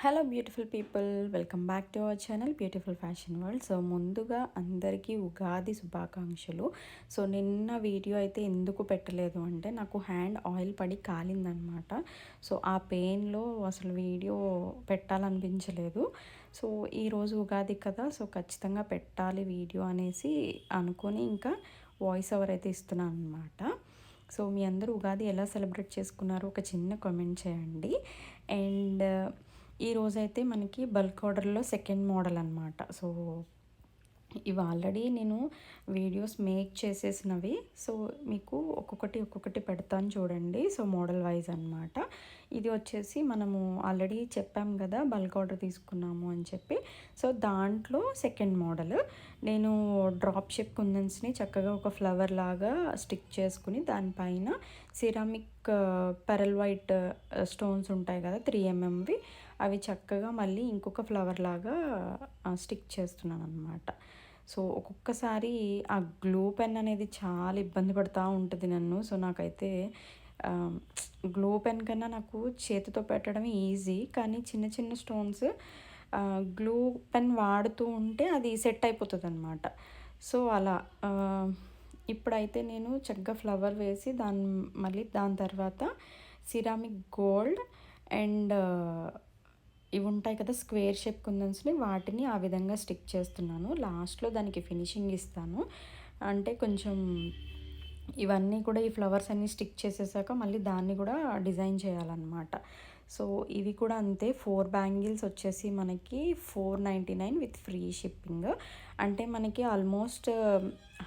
Hello beautiful people welcome back to our channel beautiful fashion world. So ముందుగా అందరికీ ఉగాది శుభాకాంక్షలు. So నిన్న video అయితే ఎందుకు పెట్టలేదు అంటే నాకు హ్యాండ్ ఆయిల్ పడి కాలిందనమాట. సో ఆ పెయిన్లో అసలు వీడియో పెట్టాలనిపించలేదు. సో ఈరోజు ఉగాది కదా సో ఖచ్చితంగా పెట్టాలి వీడియో అనేసి అనుకొని ఇంకా వాయిస్ ఓవర్ అయితే ఇస్తున్నాను అనమాట సో మీ అందరూ ఉగాది ఎలా సెలబ్రేట్ చేసుకున్నారో? ఒక చిన్న కామెంట్ చేయండి. అండ్ ఈరోజైతే మనకి బల్క్ ఆర్డర్లో సెకండ్ మోడల్ అనమాట సో ఇవి ఆల్రెడీ నేను వీడియోస్ మేక్ చేసేసినవి. సో మీకు ఒక్కొక్కటి ఒక్కొక్కటి పెడతాను చూడండి. సో మోడల్ వైజ్ అనమాట ఇది వచ్చేసి మనము ఆల్రెడీ చెప్పాం కదా బల్క్ ఆర్డర్ తీసుకున్నాము అని చెప్పి. సో దాంట్లో సెకండ్ మోడల్. నేను డ్రాప్ షిప్ కుందన్స్ని చక్కగా ఒక ఫ్లవర్ లాగా స్టిక్ చేసుకుని దానిపైన సిరామిక్ పెరల్ వైట్ స్టోన్స్ ఉంటాయి కదా త్రీ ఎంఎంవి. అవి చక్కగా మళ్ళీ ఇంకొక ఫ్లవర్ లాగా స్టిక్ చేస్తున్నాను అనమాట సో ఒక్కొక్కసారి ఆ గ్లూ పెన్ అనేది చాలా ఇబ్బంది పడుతూ ఉంటుంది నన్ను. సో నాకైతే గ్లూ పెన్ కన్నా నాకు చేతితో పెట్టడం ఈజీ. కానీ చిన్న చిన్న స్టోన్స్ గ్లూ పెన్ వాడుతూ ఉంటే అది సెట్ అయిపోతుంది అనమాట సో అలా ఇప్పుడైతే నేను చక్కగా ఫ్లవర్ వేసి దాని మళ్ళీ దాని తర్వాత సిరామిక్ గోల్డ్ అండ్ ఇవి ఉంటాయి కదా స్క్వేర్ షేప్ కుందన్స్ని వాటిని ఆ విధంగా స్టిక్ చేస్తున్నాను. లాస్ట్లో దానికి ఫినిషింగ్ ఇస్తాను. అంటే కొంచెం ఇవన్నీ కూడా ఈ ఫ్లవర్స్ అన్నీ స్టిక్ చేసేసాక మళ్ళీ దాన్ని కూడా డిజైన్ చేయాలన్నమాట. సో ఇవి కూడా అంతే ఫోర్ బ్యాంగిల్స్ వచ్చేసి మనకి four ninety nine with free shipping. అంటే మనకి ఆల్మోస్ట్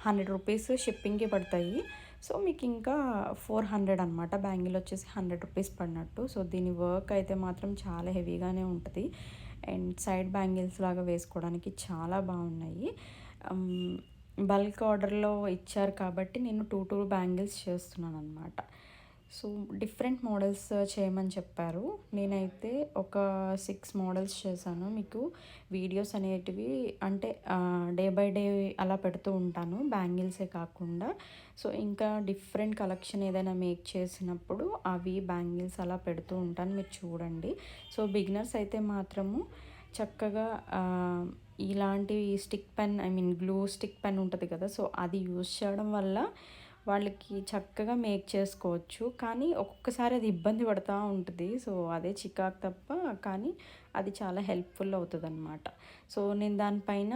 హండ్రెడ్ రూపీస్ షిప్పింగ్కి పడతాయి. సో మీకు ఇంకా ఫోర్ హండ్రెడ్ అనమాట బ్యాంగిల్ వచ్చేసి హండ్రెడ్ రూపీస్ పడినట్టు. సో దీని వర్క్ అయితే మాత్రం చాలా హెవీగానే ఉంటుంది. అండ్ సైడ్ బ్యాంగిల్స్ లాగా వేసుకోవడానికి చాలా బాగున్నాయి. బల్క్ ఆర్డర్లో ఇచ్చారు కాబట్టి నేను టూ టూ బ్యాంగిల్స్ చేస్తున్నాను అనమాట సో డిఫరెంట్ మోడల్స్ చేయమని చెప్పారు. నేనైతే ఒక సిక్స్ మోడల్స్ చేశాను. మీకు వీడియోస్ అనేటివి అంటే డే బై డే అలా పెడుతూ ఉంటాను. బ్యాంగిల్సే కాకుండా. సో ఇంకా డిఫరెంట్ కలెక్షన్ ఏదైనా మేక్ చేసినప్పుడు అవి బ్యాంగిల్స్ అలా పెడుతూ ఉంటాను. మీరు చూడండి. సో బిగినర్స్ అయితే మాత్రము చక్కగా ఇలాంటి stick pen I mean glue stick pen ఉంటుంది కదా. సో అది యూస్ చేయడం వల్ల వాళ్ళకి చక్కగా మేక్ చేసుకోవచ్చు. కానీ ఒక్కొక్కసారి అది ఇబ్బంది పడుతూ ఉంటుంది. సో అదే చికాక్ తప్ప కానీ అది చాలా హెల్ప్ఫుల్ అవుతుంది అనమాట సో నేను దానిపైన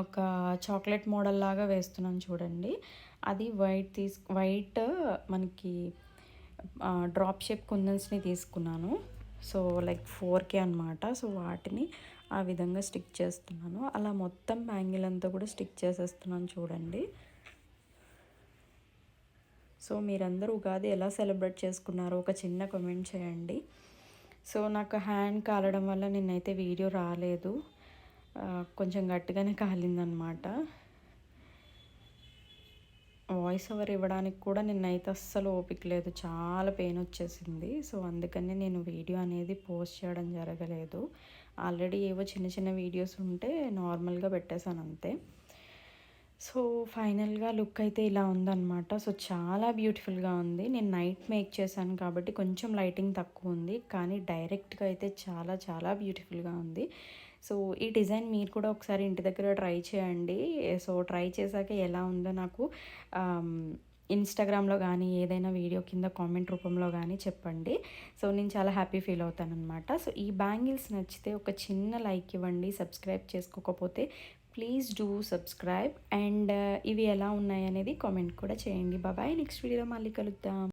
ఒక చాక్లెట్ మోడల్ లాగా వేస్తున్నాను చూడండి. అది వైట్ తీసు వైట్ మనకి డ్రాప్ షేప్ కుందన్స్ని తీసుకున్నాను. సో లైక్ ఫోర్కే అనమాట సో వాటిని ఆ విధంగా స్టిక్ చేస్తున్నాను. అలా మొత్తం బ్యాంగిల్ అంతా కూడా స్టిక్ చేసేస్తున్నాను చూడండి. సో మీరందరూ ఉగాది ఎలా సెలబ్రేట్ చేసుకున్నారో ఒక చిన్న కమెంట్ చేయండి. సో నాకు హ్యాండ్ కాలడం వల్ల నిన్నైతే వీడియో రాలేదు. కొంచెం గట్టిగానే కాలిందనమాట. వాయిస్ ఓవర్ ఇవ్వడానికి కూడా నిన్నైతే అస్సలు ఓపిక లేదు. చాలా పెయిన్ వచ్చేసింది. సో అందుకని నేను వీడియో అనేది పోస్ట్ చేయడం జరగలేదు. ఆల్రెడీ ఏవో చిన్న చిన్న వీడియోస్ ఉంటే నార్మల్గా పెట్టేశాను అంతే. సో ఫైనల్గా లుక్ అయితే ఇలా ఉందన్నమాట. సో చాలా బ్యూటిఫుల్గా ఉంది. నేను నైట్ మేక్ చేశాను కాబట్టి కొంచెం లైటింగ్ తక్కువ ఉంది. కానీ డైరెక్ట్గా అయితే చాలా చాలా బ్యూటిఫుల్గా ఉంది. సో ఈ డిజైన్ మీరు కూడా ఒకసారి ఇంటి దగ్గర ట్రై చేయండి. సో ట్రై చేశాక ఎలా ఉందో నాకు ఇన్స్టాగ్రామ్లో కానీ ఏదైనా వీడియో కింద కామెంట్ రూపంలో కానీ చెప్పండి. సో నేను చాలా హ్యాపీ ఫీల్ అవుతాను అనమాట సో ఈ బ్యాంగిల్స్ నచ్చితే ఒక చిన్న లైక్ ఇవ్వండి సబ్స్క్రైబ్ చేసుకోకపోతే ప్లీజ్ డూ సబ్స్క్రైబ్. అండ్ ఇవి ఎలా ఉన్నాయి అనేది కామెంట్ కూడా చేయండి. బాబాయ్ నెక్స్ట్ వీడియోలో మళ్ళీ కలుద్దాం.